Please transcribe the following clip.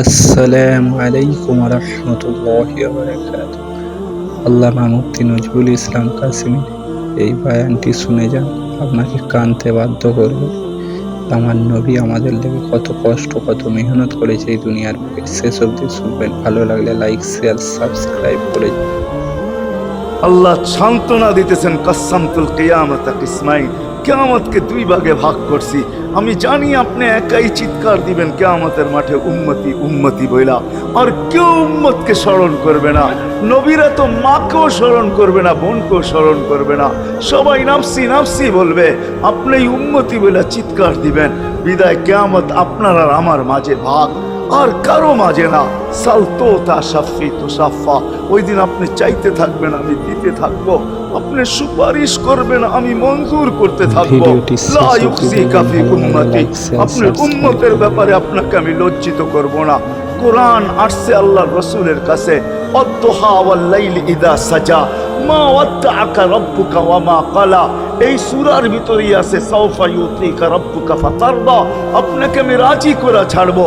আসসালামু আলাইকুম রহমতুল্লাহ আল্লামা মুফতি নজরুল ইসলাম কাসিমের এই বায়ানটি শুনে যান, আপনাকে কানতে বাধ্য করবে। আমার নবী আমাদের লেগে কত কষ্ট, কত মেহনত করেছে এই দুনিয়ার বুকে। সেসব দিয়ে শুনবেন। ভালো লাগলে লাইক শেয়ার সাবস্ক্রাইব করে। আল্লাহ সান্ত্বনা দিতেছেন কাসামতুল কেয়ামত ইসমাইল কেয়ামতকে দুই ভাগে ভাগ করছি। আমি জানি আপনি একাই চিৎকার দিবেন, কেয়ামতের মাঠে উম্মতি উম্মতি বইলা। আর কেউ উম্মতকে স্মরণ করবে না। নবীরা তো মাকেও স্মরণ করবে না, বোনকেও স্মরণ করবে না। সবাই নাফসি নাফসি বলবে, আপনি উম্মতি বইলা চিৎকার দিবেন। বিদায় কেয়ামত আপনার আর আমার মাঝে ভাগ। আর কারও মাঝে না। সালতো তা সাফি তো সাফা। ওই দিন আপনি চাইতে থাকবেন আমি দিতে থাকব। আপনি সুপারিশ করবেন আমি মঞ্জুর করতে থাকব। উম্মতের করবেন। ব্যাপারে আপনাকে আমি লজ্জিত করব না। কোরআন আসছে আল্লাহর রসুলের কাছে। অদ্দোহা ওয়াল লাইল ইদা সাজা। মা ওয়াদ্দাআকা রাব্বুকা ওয়া মা ক্বালা। এই সূরার ভিতরেই আছে সাউফা ইউতিকা রাব্বুকা ফাতারদা। আপনাকে আমি রাজি করে ছাড়বো।